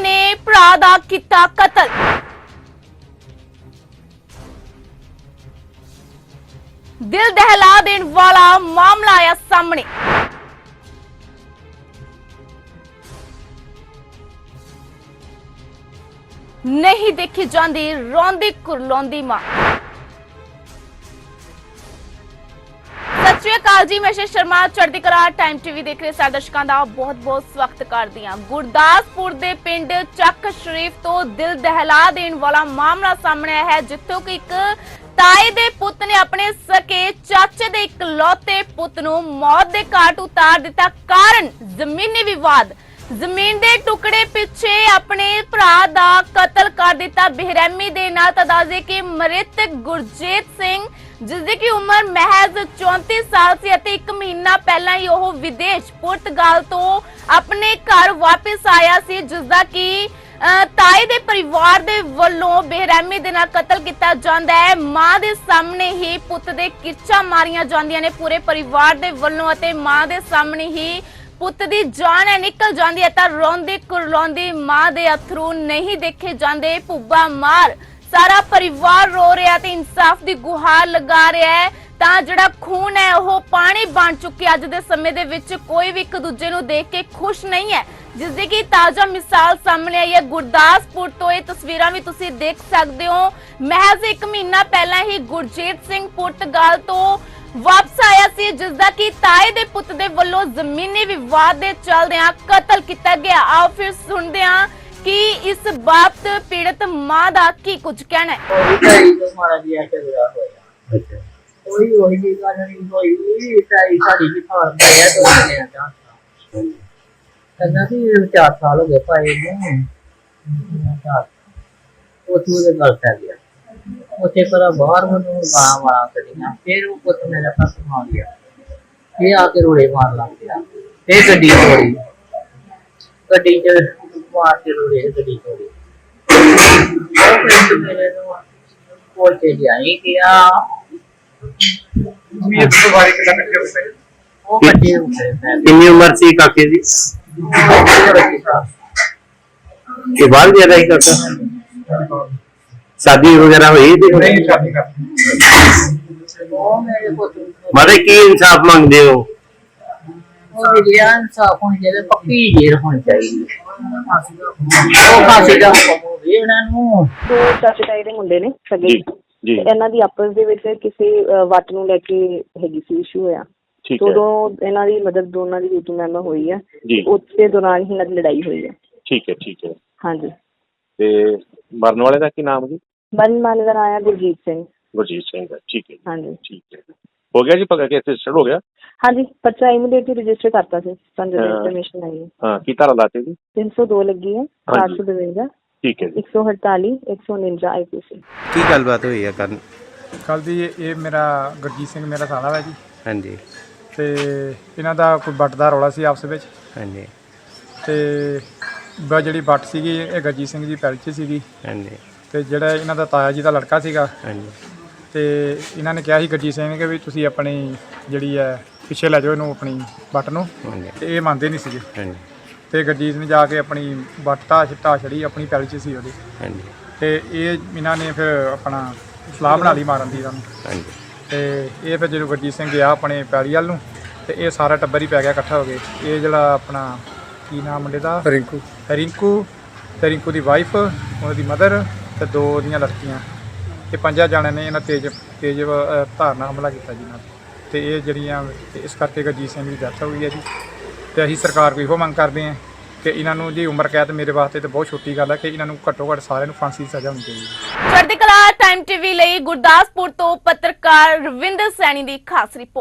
ਨੇ ਭਰਾ ਦਾ ਕੀਤਾ ਕਤਲ। ਦਿਲ ਦਹਿਲਾ ਦੇਣ ਵਾਲਾ ਮਾਮਲਾ ਆਇਆ ਸਾਹਮਣੇ। ਨਹੀਂ ਦੇਖੀ ਜਾਂਦੀ ਰੋਂਦੀ ਕੁਰਲਾਉਂਦੀ ਮਾਂ। ਸ਼੍ਰੀ ਅਕਾਲ ਜੀ, ਮੈਂ ਸ਼ਰਮਾ, ਚੜ੍ਹਦੀ ਕਲਾ ਟਾਈਮ ਟੀਵੀ ਦੇਖ ਰਹੇ ਸਾਰੇ ਦਰਸ਼ਕਾਂ ਦਾ ਬਹੁਤ-ਬਹੁਤ ਸਵਾਗਤ ਕਰਦੀ ਹਾਂ। ਗੁਰਦਾਸਪੁਰ ਦੇ ਪਿੰਡ ਚੱਕ ਸ਼ਰੀਫ ਤੋਂ ਦਿਲ ਦਹਿਲਾ ਦੇਣ ਵਾਲਾ ਮਾਮਲਾ ਸਾਹਮਣੇ ਆਇਆ ਹੈ, ਜਿੱਥੋਂ ਕਿ ਇੱਕ ਤਾਏ ਦੇ ਪੁੱਤ ਨੇ ਆਪਣੇ ਸਕੇ ਚਾਚੇ ਦੇ ਇਕਲੌਤੇ ਪੁੱਤ ਨੂੰ ਮੌਤ ਦੇ ਘਾਟ ਉਤਾਰ ਦਿੱਤਾ। ਕਾਰਨ ਜ਼ਮੀਨੀ ਵਿਵਾਦ। ਜ਼ਮੀਨ ਦੇ ਟੁਕੜੇ ਪਿੱਛੇ ਆਪਣੇ ਭਰਾ ਦਾ ਕਤਲ ਕਰ ਦਿੱਤਾ। ਬੇਰਹਿਮੀ ਦੇ ਨਾਲ ਤਦਾਜ਼ੇ ਕਿ ਮ੍ਰਿਤਕ ਗੁਰਜੀਤ ਸਿੰਘ ਜਿਸ ਦੀ ਕਿ ਉਮਰ ਮਹਿਜ਼ 34 ਸਾਲ ਸੀ ਅਤੇ 1 ਮਹੀਨਾ ਪਹਿਲਾਂ ਹੀ ਉਹ ਵਿਦੇਸ਼ ਪੁਰਤਗਾਲ ਤੋਂ ਆਪਣੇ ਘਰ ਵਾਪਸ ਆਇਆ ਸੀ ਜਿਸ ਦਾ ਕਿ ਅਹ, ਤਾਏ ਦੇ ਪਰਿਵਾਰ ਦੇ ਵੱਲੋਂ ਬੇਰਹਿਮੀ ਦੇ ਨਾਲ ਕਤਲ ਕੀਤਾ ਜਾਂਦਾ ਹੈ। ਮਾਂ ਦੇ ਸਾਹਮਣੇ ਹੀ ਪੁੱਤ ਦੇ ਕਿਰਚਾਂ ਮਾਰੀਆਂ ਜਾਂਦੀਆਂ ਨੇ ਪੂਰੇ ਪਰਿਵਾਰ ਦੇ ਵੱਲੋਂ ਅਤੇ ਮਾਂ ਦੇ ਸਾਹਮਣੇ ਹੀ ਪੁੱਤ ਦੀ ਜਾਨ ਹੈ, ਨਿਕਲ ਜਾਂਦੀ ਹੈ ਤਾਂ ਰੋਂਦੀ ਕੁਰਲਾਉਂਦੀ ਮਾਂ ਦੇ ਅਥਰੂ ਨਹੀਂ ਦੇਖੇ ਜਾਂਦੇ ਪੁੱਬਾ ਮਾਰ। ਸਾਰਾ ਪਰਿਵਾਰ ਰੋ ਰਿਹਾ ਤੇ ਇਨਸਾਫ ਦੀ ਗੁਹਾਰ ਲਗਾ ਰਿਹਾ ਹੈ। ਤਾਂ ਜਿਹੜਾ ਖੂਨ ਹੈ, ਉਹ ਪਾਣੀ ਬਣ ਚੁੱਕਿਆ ਅੱਜ ਦੇ ਸਮੇਂ ਦੇ ਵਿੱਚ ਕੋਈ ਵੀ ਇੱਕ ਦੂਜੇ ਨੂੰ ਦੇਖ ਕੇ ਖੁਸ਼ ਨਹੀਂ ਹੈ। ਜਿਸ ਦੀ ਕਿ ਤਾਜ਼ਾ ਮਿਸਾਲ ਸਾਹਮਣੇ ਆਈ ਹੈ, ਗੁਰਦਾਸਪੁਰ ਤੋਂ ਇਹ ਤਸਵੀਰਾਂ ਵੀ ਤੁਸੀਂ ਦੇਖ ਸਕਦੇ ਹੋ। ਮਹਿਜ਼ ਇੱਕ ਮਹੀਨਾ ਪਹਿਲਾਂ ਹੀ ਗੁਰਜੀਤ ਸਿੰਘ ਪੁਰਤਗਾਲ ਤੋਂ ਵਾਪਸ ਆਇਆ ਸੀ ਜਿਸ ਦਾ ਕਿ ਤਾਏ ਦੇ ਪੁੱਤ ਦੇ ਵੱਲੋਂ ਜ਼ਮੀਨੀ ਵਿਵਾਦ ਦੇ ਚੱਲਦਿਆਂ ਕਤਲ ਕੀਤਾ ਗਿਆ। ਆਓ ਫਿਰ ਸੁਣਦੇ ਹਾਂ ਕਿ ਇਸ ਬਾਬਤ ਪੀੜਤ ਮਾਂ ਦਾ ਕੀ ਕੁਝ ਕਹਿਣਾ ਹੈ। ਉਹੀ ਢਾਈ ਤੋਂ ਮਾਰਾ ਜਿਹਾ ਚੱਲਿਆ ਹੋਇਆ। ਅੱਛਾ। ਉਹੀ ਉਹੀ ਦੀ ਗੱਲ ਨਹੀਂ ਹੋਈ ਵੀ ਢਾਈ ਸਾਡੀ ਦੀ ਫਾਰਮ ਆਇਆ ਦੋ ਮਹੀਨੇ ਦਾ ਕਹਿੰਦਾ ਕਿ ਚਾਰ ਸਾਲ ਹੋ ਗਏ ਭਾਈ ਨੂੰ। ਉਹ ਤੂੰ ਦੇ ਗੱਲ ਪੈ ਗਿਆ। ਉੱਥੇ ਪਰ ਬਾਹਰ ਮੈਨੂੰ ਗਾਂ ਵਾਲਾ ਕੱਢੀਆਂ ਫਿਰ ਉਹ ਪੁੱਤ ਮੇਰਾ ਪਾਸ ਆ ਗਿਆ। ਇਹ ਆ ਕੇ ਰੋੜੇ ਮਾਰ ਲੱਗ ਗਿਆ ਫਿਰ ਗੱਡੀ ਤੋੜੀ। ਗੱਡੀ ਚ ਮਾਰ ਕੇ ਰੋੜੇ ਗੱਡੀ ਤੋੜੀ। ਉਹ ਫਿਰ ਮੇਰੇ ਨੂੰ ਕੋਲ ਤੇ ਜਾਈ ਗਿਆ ਵੀ ਇੱਕ ਵਾਰੀ ਕਿਦਾਂ ਕੱਟੇ ਹੋਏ ਉਹ ਉੱਤੇ ਪੈ ਕਿੰਨੀ ਉਮਰ ਸੀ ਕਾਕੇ ਦੀ? ਇਹ ਬਾਹਰ ਗਿਆ ਰਹੀ ਕਾਕਾ? ਸ਼ਾਦੀ ਵਗੈਰਾ ਹੋਈ ਤੇ ਨਹੀਂ ਸ਼ਾਦੀ ਕਰ ਉਹ ਮੇਰੇ ਕੀ ਇਨਸਾਫ ਮੰਗਦੇ ਹੋ? ਉਹ ਵਿਲਿਆ ਇਨਸਾਫ ਹੋਣੀ ਚਾਹੀਦਾ ਪੱਕੀ ਜੇਰ ਹੋਣੀ ਚਾਹੀਦੀ ਉਹ ਫਾਂਸੀ ਦਾ ਹੁਕਮ ਹੋਵੇ ਇਹਨਾਂ ਨੂੰ। ਦੋ ਚਾਚੇ ਤਾਏ ਦੇ ਮੁੰਡੇ ਨੇ ਸਗੇ। ਜੀ ਜੀ। ਤੇ ਇਹਨਾਂ ਦੀ ਆਪਸ ਦੇ ਵਿੱਚ ਕਿਸੇ ਵੱਟ ਨੂੰ ਲੈ ਕੇ ਹੈਗੀ ਸੀ ਇਸ਼ੂ ਹੋਇਆ। ਠੀਕ ਤੇ ਹੈ। ਉਦੋਂ ਇਹਨਾਂ ਦੀ ਮਦਦ ਦੋਨਾਂ ਦੀ ਯੂਟਿਊਬ ਮੈਂਬਰ ਹੋਈ ਹੈ। ਉਸੇ ਦੌਰਾਨ ਹੀ ਇਹਨਾਂ ਦੀ ਲੜਾਈ ਹੋਈ ਹੈ। ਠੀਕ ਹੈ ਠੀਕ ਹੈ। ਹਾਂਜੀ। ਤੇ ਮਰਨ ਵਾਲੇ ਦਾ ਕੀ ਨਾਮ ਜੀ? ਮਨ ਮਾਨ ਦਾ ਆਇਆ ਗੁਰਜੀਤ ਸਿੰਘ। ਗੁਰਜੀਤ ਸਿੰਘ ਹੈ ਠੀਕ ਹੈ ਜੀ, ਹਾਂਜੀ। ਠੀਕ ਹੈ ਹੋ ਗਿਆ ਜੀ ਪਤਾ ਕਿ ਰਜਿਸਟਰ ਹੋ ਗਿਆ? ਹਾਂਜੀ ਪਰਚਾ ਇਮੀਡੀਏਟਲੀ ਰਜਿਸਟਰ ਕਰਤਾ ਸੀ ਸਾਨੂੰ ਹਾਂ। ਇਨਫੋਰਮੇਸ਼ਨ ਆਈ ਹੈ। ਹਾਂ ਕੀ ਧਾਰਾ ਲਾਤੇ ਜੀ? 302 ਲੱਗੀ ਹੈ ਹਾਂਜੀ। 452 ਠੀਕ ਹੈ ਜੀ। 148 149 ਆਈਪੀਸੀ ਕੀ ਗੱਲਬਾਤ ਹੋਈ ਆ ਕੱਲ ਕੱਲ ਦੀ ਇਹ ਇਹ ਮੇਰਾ ਗੁਰਜੀਤ ਸਿੰਘ ਮੇਰਾ ਸਾਲਾ ਵਾ ਜੀ। ਹਾਂਜੀ। ਤੇ ਇਹਨਾਂ ਦਾ ਕੋਈ ਬੱਟ ਦਾ ਰੌਲਾ ਸੀ ਆਪਸ ਵਿੱਚ। ਹਾਂਜੀ। ਤੇ ਬ ਜਿਹੜੀ ਬੱਟ ਸੀਗੀ ਇਹ ਗੁਰਜੀਤ ਸਿੰਘ ਦੀ ਪੈਲ 'ਚ ਸੀਗੀ। ਹਾਂਜੀ। ਤੇ ਜਿਹੜਾ ਇਹਨਾਂ ਦਾ ਤਾਇਆ ਜੀ ਦਾ ਲੜਕਾ ਸੀਗਾ ਹਾਂਜੀ। ਤੇ ਇਹਨਾਂ ਨੇ ਕਿਹਾ ਸੀ ਗੁਰਜੀਤ ਸਿੰਘ ਨੇ ਕਿ ਵੀ ਤੁਸੀਂ ਆਪਣੀ ਜਿਹੜੀ ਹੈ ਪਿੱਛੇ ਲੈ ਜਾਓ ਇਹਨੂੰ ਆਪਣੀ ਬੱਟ ਨੂੰ। ਹਾਂਜੀ। ਤੇ ਇਹ ਮੰਨਦੇ ਨਹੀਂ ਸੀਗੇ। ਹਾਂਜੀ। ਤੇ ਗੁਰਜੀਤ ਨੇ ਜਾ ਕੇ ਆਪਣੀ ਬੱਟ ਛਿੱਟਾ ਛੜੀ ਆਪਣੀ ਪੈਲ 'ਚ ਸੀ ਉਹਦੀ। ਹਾਂਜੀ। ਤੇ ਇਹ ਇਹਨਾਂ ਨੇ ਫਿਰ ਆਪਣਾ ਸਲਾਹ ਬਣਾ ਲਈ ਮਾਰਨ ਦੀ ਇਹਨਾਂ ਨੂੰ। ਹਾਂਜੀ। ਤੇ ਇਹ ਫਿਰ ਜਦੋਂ ਗੁਰਜੀਤ ਸਿੰਘ ਗਿਆ ਆਪਣੇ ਪੈਲੀ ਵੱਲ ਨੂੰ ਤੇ ਇਹ ਸਾਰਾ ਟੱਬਰ ਹੀ ਪੈ ਗਿਆ ਇਕੱਠਾ ਹੋ ਕੇ। ਇਹ ਜਿਹੜਾ ਆਪਣਾ ਕੀ ਨਾਮ ਮੁੰਡੇ ਦਾ? ਰਿੰਕੂ ਰਿੰਕੂ ਤੇ ਰਿੰਕੂ ਦੀ ਵਾਈਫ ਉਹਨਾਂ ਦੀ ਮਦਰ ਤੇ ਦੋ ਦੀਆਂ ਲੜਕੀਆਂ ਇਹ ਪੰਜਾਂ ਜਣਿਆਂ ਨੇ ਇਹਨਾਂ ਤੇਜ ਤੇਜ ਅ, ਧਾਰਨਾ ਹਮਲਾ ਕੀਤਾ ਜੀ ਨਾਲ ਤੇ। ਇਹ ਜਿਹੜੀਆਂ ਤੇ ਇਸ ਕਰਕੇ ਗੁਰਜੀਤ ਸਿੰਘ ਦੀ ਡੈਥ ਹੋਈ ਹੈ ਜੀ। ਤੇ ਅਸੀਂ ਸਰਕਾਰ ਕੋਲ ਇਹੋ ਮੰਗ ਕਰਦੇ ਹਾਂ ਕਿ ਇਹਨਾਂ ਨੂੰ ਜੀ ਉਮਰ ਕੈਦ ਮੇਰੇ ਵਾਸਤੇ ਤਾਂ ਬਹੁਤ ਛੋਟੀ ਗੱਲ ਹੈ ਕਿ ਇਹਨਾਂ ਨੂੰ ਘੱਟੋ ਘੱਟ ਸਾਰਿਆਂ ਨੂੰ ਫਾਂਸੀ ਦੀ ਸਜ਼ਾ ਹੋਣੀ ਚਾਹੀਦੀ ਹੈ। ਚੜ੍ਹਦੀ ਕਲਾ ਟਾਈਮ ਟੀਵੀ ਲਈ ਗੁਰਦਾਸਪੁਰ ਤੋਂ ਪੱਤਰਕਾਰ ਰਵਿੰਦਰ ਸੈਣੀ ਦੀ ਖਾਸ ਰਿਪੋਰਟ।